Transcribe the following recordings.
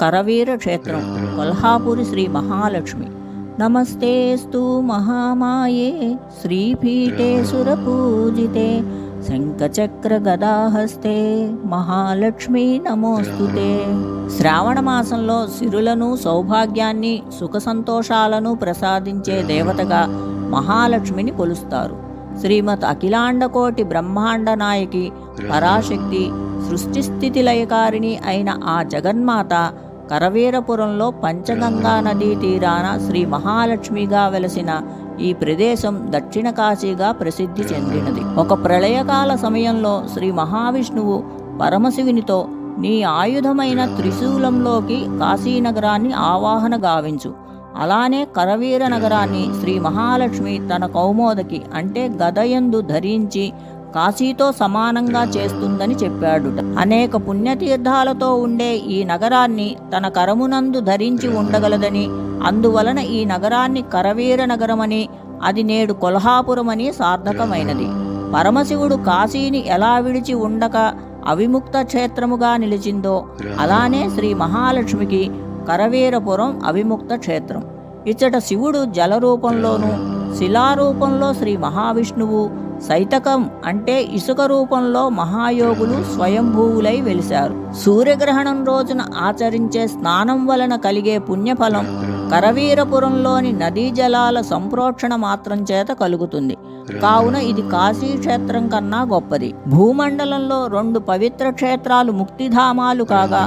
కరవీర క్షేత్రం కొల్హాపురి శ్రీ మహాలక్ష్మి. నమస్తేస్తు మహామాయే శ్రీపీఠే సురపూజితే శంఖచక్ర గదాహస్తే మహాలక్ష్మి నమోస్తుతే. శ్రావణ మాసంలో సిరులను సౌభాగ్యాన్ని సుఖ సంతోషాలను ప్రసాదించే దేవతగా మహాలక్ష్మిని కొలుస్తారు. శ్రీమత్ అఖిలాండకోటి బ్రహ్మాండ నాయకి పరాశక్తి సృష్టి స్థితి లయకారిణి అయిన ఆ జగన్మాత కరవీరపురంలో పంచగంగా నదీ తీరాన శ్రీ మహాలక్ష్మిగా వెలసిన ఈ ప్రదేశం దక్షిణ కాశీగా ప్రసిద్ధి చెందినది. ఒక ప్రళయకాల సమయంలో శ్రీ మహావిష్ణువు పరమశివునితో నీ ఆయుధమైన త్రిశూలంలోకి కాశీనగరాన్ని ఆవాహన గావించు. అలానే కరవీర నగరాన్ని శ్రీ మహాలక్ష్మి తన కౌమోదకి అంటే గదయందు ధరించి కాశీతో సమానంగా చేస్తుందని చెప్పాడుట. అనేక పుణ్యతీర్థాలతో ఉండే ఈ నగరాన్ని తన కరమునందు ధరించి ఉండగలదని అందువలన ఈ నగరాన్ని కరవీర నగరమని అది నేడు కొల్హాపురమని సార్థకమైనది. పరమశివుడు కాశీని ఎలా విడిచి ఉండక అవిముక్త క్షేత్రముగా నిలిచిందో అలానే శ్రీ మహాలక్ష్మికి కరవీరపురం అవిముక్త క్షేత్రం. ఇచ్చట శివుడు జలరూపంలోనూ శిలారూపంలో శ్రీ మహావిష్ణువు సైతకం అంటే ఇసుక రూపంలో మహాయోగులు స్వయంభూవులై వెలిశారు. సూర్యగ్రహణం రోజున ఆచరించే స్నానం వలన కలిగే పుణ్యఫలం కరవీరపురంలోని నదీ జలాల సంప్రోక్షణ మాత్రం చేత కలుగుతుంది. కావున ఇది కాశీ క్షేత్రం కన్నా గొప్పది. భూమండలంలో రెండు పవిత్ర క్షేత్రాలు ముక్తిధామాలు కాగా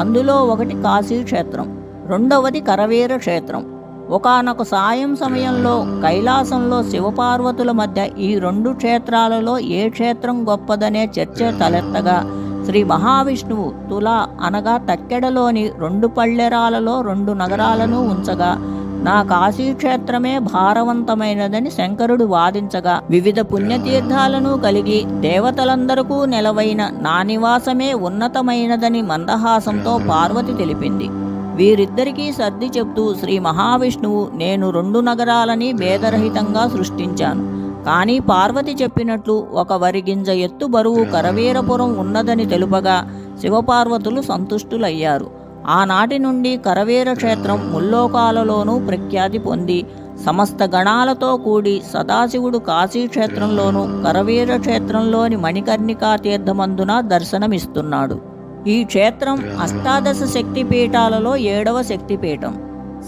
అందులో ఒకటి కాశీ క్షేత్రం రెండవది కరవీర క్షేత్రం. ఒకనొక సాయం సమయంలో కైలాసంలో శివపార్వతుల మధ్య ఈ రెండు క్షేత్రాలలో ఏ క్షేత్రం గొప్పదనే చర్చ తలెత్తగా. శ్రీ మహావిష్ణువు తులా అనగా తక్కెడలోని రెండు పళ్ళెరాలలో రెండు నగరాలను ఉంచగా. నా కాశీ క్షేత్రమే భారవంతమైనదని శంకరుడు వాదించగా. వివిధ పుణ్యతీర్థాలను కలిగి దేవతలందరకూ నెలవైన నా నివాసమే ఉన్నతమైనదని మందహాసంతో పార్వతి తెలిపింది. వీరిద్దరికీ సర్ది చెప్తూ శ్రీ మహావిష్ణువు నేను రెండు నగరాలని భేదరహితంగా సృష్టించాను. కానీ పార్వతి చెప్పినట్లు ఒక వరిగింజ ఎత్తు బరువు కరవీరపురం ఉన్నదని తెలుపగా శివపార్వతులు సంతుష్టులయ్యారు. ఆనాటి నుండి కరవీర క్షేత్రం ముల్లోకాలలోనూ ప్రఖ్యాతి పొంది సమస్త గణాలతో కూడి సదాశివుడు కాశీక్షేత్రంలోనూ కరవీర క్షేత్రంలోని మణికర్ణికా తీర్థమందున దర్శనమిస్తున్నాడు. ఈ క్షేత్రం అష్టాదశ శక్తిపీఠాలలో ఏడవ శక్తిపీఠం.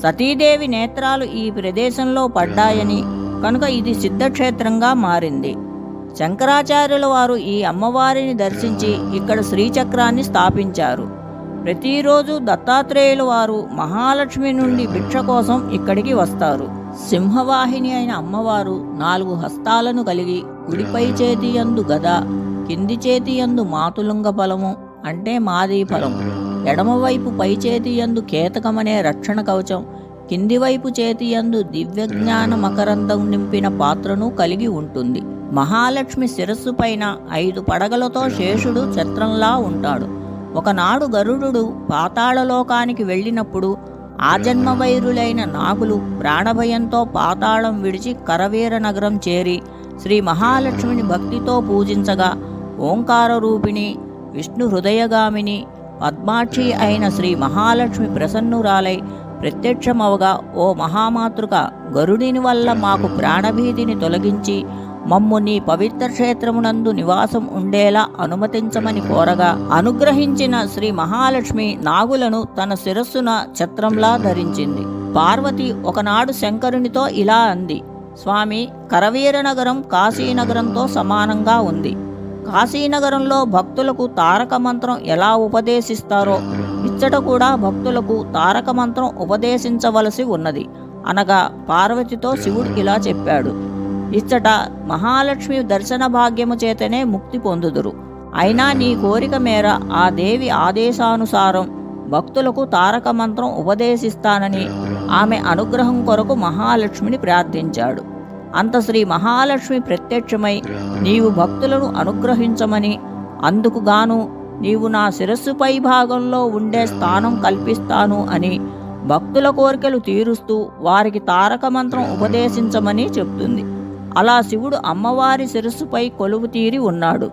సతీదేవి నేత్రాలు ఈ ప్రదేశంలో పడ్డాయని కనుక ఇది సిద్ధక్షేత్రంగా మారింది. శంకరాచార్యుల వారు ఈ అమ్మవారిని దర్శించి ఇక్కడ శ్రీచక్రాన్ని స్థాపించారు. ప్రతిరోజు దత్తాత్రేయుల వారు మహాలక్ష్మి నుండి భిక్ష కోసం ఇక్కడికి వస్తారు. సింహవాహిని అయిన అమ్మవారు నాలుగు హస్తాలను కలిగి కుడిపై చేతి యందు గద కింది చేతి యందు మాతులుంగ ఫలము అంటే మాదీఫలం ఎడమవైపు పై చేతి యందు కేతకమనే రక్షణ కవచం కింది వైపు దివ్యజ్ఞాన మకరందం నింపిన పాత్రను కలిగి ఉంటుంది. మహాలక్ష్మి శిరస్సు పైన ఐదు పడగలతో శేషుడు ఛత్రంలా ఉంటాడు. ఒకనాడు గరుడు పాతాళలోకానికి వెళ్ళినప్పుడు ఆజన్మ వైరులైన నాగులు ప్రాణభయంతో పాతాళం విడిచి కరవీర నగరం చేరి శ్రీ మహాలక్ష్మిని భక్తితో పూజించగా ఓంకార రూపిణి విష్ణు హృదయగామిని పద్మాక్షి అయిన శ్రీ మహాలక్ష్మి ప్రసన్నురాలై ప్రత్యక్షమవగా ఓ మహామాతృక గరుడిని వల్ల మాకు ప్రాణభీతిని తొలగించి మమ్ము నీ పవిత్ర క్షేత్రమునందు నివాసం ఉండేలా అనుమతించమని కోరగా అనుగ్రహించిన శ్రీ మహాలక్ష్మి నాగులను తన శిరస్సున ఛత్రంలా ధరించింది. పార్వతి ఒకనాడు శంకరునితో ఇలా అంది స్వామి కరవీరనగరం కాశీనగరంతో సమానంగా ఉంది. కాశీనగరంలో భక్తులకు తారక మంత్రం ఎలా ఉపదేశిస్తారో ఇచ్చట కూడా భక్తులకు తారక మంత్రం ఉపదేశించవలసి ఉన్నది. అనగా పార్వతితో శివుడు ఇలా చెప్పాడు. ఇచ్చట మహాలక్ష్మి దర్శన భాగ్యము చేతనే ముక్తి పొందుదురు. అయినా నీ కోరిక మేర ఆ దేవి ఆదేశానుసారం భక్తులకు తారక మంత్రం ఉపదేశిస్తానని ఆమె అనుగ్రహం కొరకు మహాలక్ష్మిని ప్రార్థించాడు. అంత శ్రీ మహాలక్ష్మి ప్రత్యక్షమై నీవు భక్తులను అనుగ్రహించమని అందుకు గాను నీవు నా శిరస్సుపై భాగంలో ఉండే స్థానం కల్పిస్తాను అని భక్తుల కోరికలు తీరుస్తూ వారికి తారక మంత్రం ఉపదేశించమని చెప్తుంది. అలా శివుడు అమ్మవారి శిరస్సుపై కొలువు తీరి ఉన్నాడు.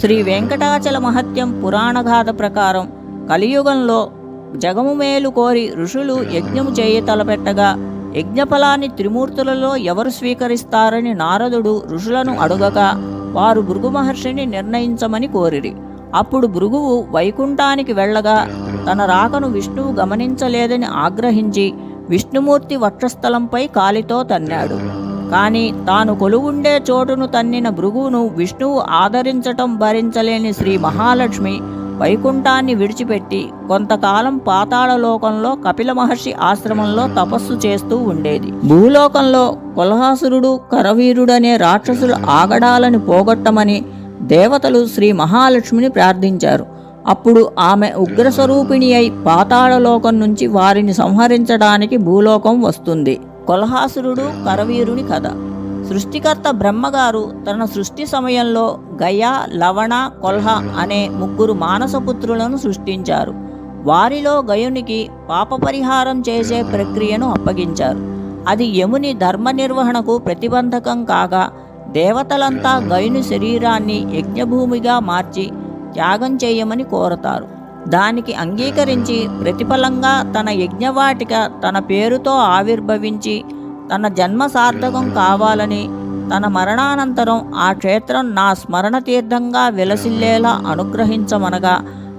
శ్రీ వెంకటాచల మహత్యం పురాణగాథ ప్రకారం కలియుగంలో జగము మేలు కోరి ఋషులు యజ్ఞము చేయ తలపెట్టగా యజ్ఞఫలాన్ని త్రిమూర్తులలో ఎవరు స్వీకరిస్తారని నారదుడు ఋషులను అడుగగా వారు భృగు మహర్షిని నిర్ణయించమని కోరిరి. అప్పుడు భృగువు వైకుంఠానికి వెళ్ళగా తన రాకను విష్ణువు గమనించలేదని ఆగ్రహించి విష్ణుమూర్తి వక్షస్థలంపై కాలితో తన్నాడు. కాని తాను కొలువుండే చోటును తన్నిన భృగువును విష్ణువు ఆదరించటం భరించలేని శ్రీ మహాలక్ష్మి వైకుంఠాన్ని విడిచిపెట్టి కొంతకాలం పాతాళలోకంలో కపిల మహర్షి ఆశ్రమంలో తపస్సు చేస్తూ ఉండేది. భూలోకంలో కులహాసురుడు కరవీరుడనే రాక్షసులు ఆగడాలని పోగొట్టమని దేవతలు శ్రీ మహాలక్ష్మిని ప్రార్థించారు. అప్పుడు ఆమె ఉగ్రస్వరూపిణి అయి పాతాళలోకం నుంచి వారిని సంహరించడానికి భూలోకం వస్తుంది. కొల్హాసురుడు కరవీరుని కథ. సృష్టికర్త బ్రహ్మగారు తన సృష్టి సమయంలో గయ లవణ కొల్హ అనే ముగ్గురు మానసపుత్రులను సృష్టించారు. వారిలో గయునికి పాపపరిహారం చేసే ప్రక్రియను అప్పగించారు. అది యముని ధర్మ నిర్వహణకు ప్రతిబంధకం కాగా దేవతలంతా గయుని శరీరాన్ని యజ్ఞభూమిగా మార్చి త్యాగం చేయమని కోరతారు. దానికి అంగీకరించి ప్రతిఫలంగా తన యజ్ఞవాటిక తన పేరుతో ఆవిర్భవించి తన జన్మ సార్థకం కావాలని తన మరణానంతరం ఆ క్షేత్రం నా స్మరణ తీర్థంగా విలసిల్లేలా అనుగ్రహించమనగా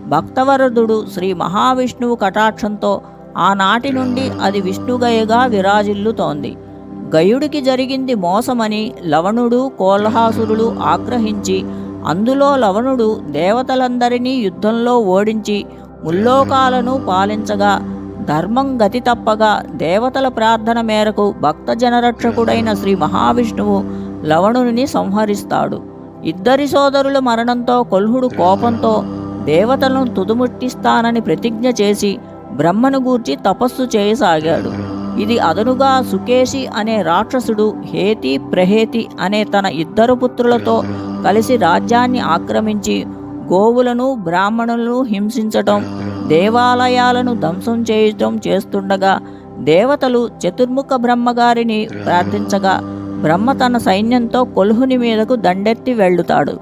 భక్తవరదుడు శ్రీ మహావిష్ణువు కటాక్షంతో ఆనాటి నుండి అది విష్ణుగయగా విరాజిల్లుతోంది. గయుడికి జరిగింది మోసమని లవణుడు కోల్హాసురుడు ఆగ్రహించి అందులో లవణుడు దేవతలందరినీ యుద్ధంలో ఓడించి ముల్లోకాలను పాలించగా ధర్మం గతి తప్పగా దేవతల ప్రార్థన మేరకు భక్త జనరక్షకుడైన శ్రీ మహావిష్ణువు లవణుని సంహరిస్తాడు. ఇద్దరి సోదరుల మరణంతో కొల్హుడు కోపంతో దేవతలను తుదుముట్టిస్తానని ప్రతిజ్ఞ చేసి బ్రహ్మను గూర్చి తపస్సు చేయసాగాడు. ఇది అదనుగా సుకేశి అనే రాక్షసుడు హేతి ప్రహేతి అనే తన ఇద్దరు పుత్రులతో కలిసి రాజ్యాన్ని ఆక్రమించి గోవులను బ్రాహ్మణులను హింసించటం దేవాలయాలను ధ్వంసం చేయటం చేస్తుండగా దేవతలు చతుర్ముఖ బ్రహ్మగారిని ప్రార్థించగా బ్రహ్మ తన సైన్యంతో కొల్హుని మీదకు దండెత్తి వెళ్ళుతాడు.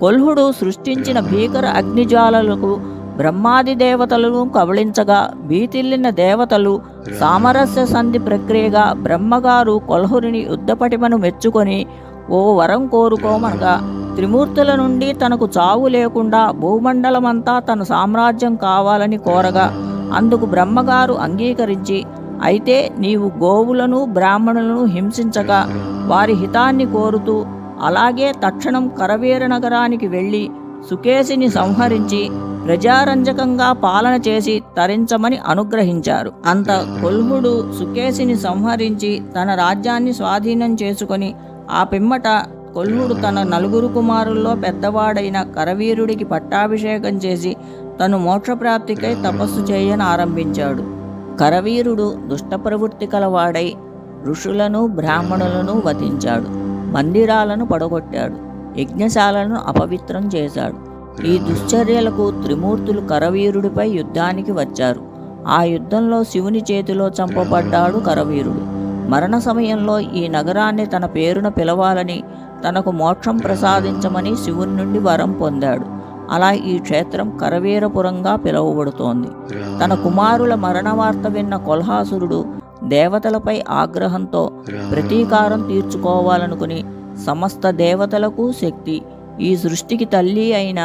కొల్హుడు సృష్టించిన భీకర అగ్నిజ్వాలలకు బ్రహ్మాది దేవతలను కబళించగా భీతిల్లిన దేవతలు సామరస్య సంధి ప్రక్రియగా బ్రహ్మగారు కొల్హురిని యుద్ధపటిమను మెచ్చుకొని ఓ వరం కోరుకోమనగా త్రిమూర్తుల నుండి తనకు చావు లేకుండా భూమండలమంతా తన సామ్రాజ్యం కావాలని కోరగా. అందుకు బ్రహ్మగారు అంగీకరించి అయితే నీవు గోవులను బ్రాహ్మణులను హింసించగా. వారి హితాన్ని కోరుతూ అలాగే తక్షణం కరవీర నగరానికి వెళ్ళి సుకేశిని సంహరించి ప్రజారంజకంగా పాలన చేసి తరించమని అనుగ్రహించారు. అంత కొల్హుడు సుకేశిని సంహరించి తన రాజ్యాన్ని స్వాధీనం చేసుకొని ఆ పిమ్మట కొల్లుడు తన నలుగురు కుమారుల్లో పెద్దవాడైన కరవీరుడికి పట్టాభిషేకం చేసి తను మోక్షప్రాప్తికై తపస్సు చేయని ఆరంభించాడు. కరవీరుడు దుష్ట ప్రవృత్తి కలవాడై ఋషులను బ్రాహ్మణులను వధించాడు. మందిరాలను పడగొట్టాడు. యజ్ఞశాలను అపవిత్రం చేశాడు. ఈ దుశ్చర్యలకు త్రిమూర్తులు కరవీరుడిపై యుద్ధానికి వచ్చారు. ఆ యుద్ధంలో శివుని చేతిలో చంపబడ్డాడు కరవీరుడు. మరణ సమయంలో ఈ నగరాన్ని తన పేరున పిలవాలని తనకు మోక్షం ప్రసాదించమని శివుని నుండి వరం పొందాడు. అలా ఈ క్షేత్రం కరవీరపురంగా పిలువబడుతోంది. తన కుమారుల మరణ వార్త విన్న కొల్హాసురుడు దేవతలపై ఆగ్రహంతో ప్రతీకారం తీర్చుకోవాలనుకుని సమస్త దేవతలకు శక్తి ఈ సృష్టికి తల్లి అయిన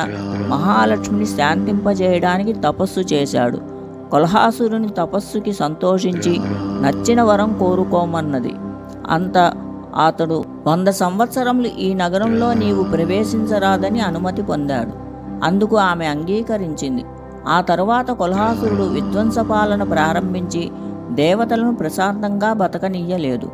మహాలక్ష్మిని శాంతింపజేయడానికి తపస్సు చేశాడు. కొల్హాసురుని తపస్సుకి సంతోషించి నచ్చిన వరం కోరుకోమన్నది. అంత అతడు వంద సంవత్సరములు ఈ నగరంలో నీవు ప్రవేశించరాదని అనుమతి పొందాడు. అందుకు ఆమె అంగీకరించింది. ఆ తరువాత కొల్హాసురుడు విధ్వంసపాలన ప్రారంభించి దేవతలను ప్రశాంతంగా బతకనీయలేదు.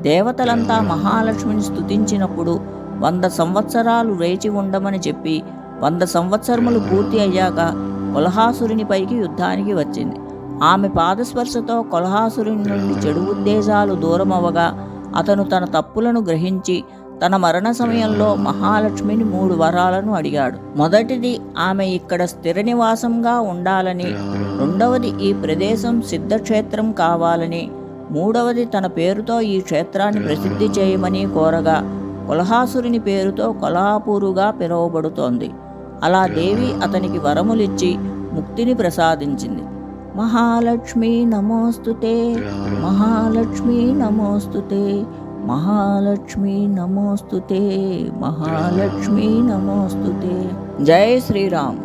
దేవతలంతా మహాలక్ష్మిని స్తుతించినప్పుడు వంద సంవత్సరాలు వేచి ఉండమని చెప్పి వంద సంవత్సరములు పూర్తి అయ్యాక కొల్హాసురునిపైకి యుద్ధానికి వచ్చింది. ఆమె పాదస్పర్శతో కొల్హాసురుని నుండి చెడు ఉద్దేశాలు దూరమవగా అతను తన తప్పులను గ్రహించి తన మరణ సమయంలో మహాలక్ష్మిని మూడు వరాలను అడిగాడు. మొదటిది ఆమె ఇక్కడ స్థిర నివాసంగా ఉండాలని రెండవది ఈ ప్రదేశం సిద్ధక్షేత్రం కావాలని మూడవది తన పేరుతో ఈ క్షేత్రాన్ని ప్రసిద్ధి చేయమని కోరగా కొల్హాసురుని పేరుతో కొల్హాపూరుగా పిలువబడుతోంది. అలా దేవి అతనికి వరములిచ్చి ముక్తిని ప్రసాదించింది. మహాలక్ష్మి నమోస్తుతే మహాలక్ష్మి నమోస్తుతే మహాలక్ష్మి నమోస్తుతే మహాలక్ష్మి నమోస్తుతే. జై శ్రీరామ్.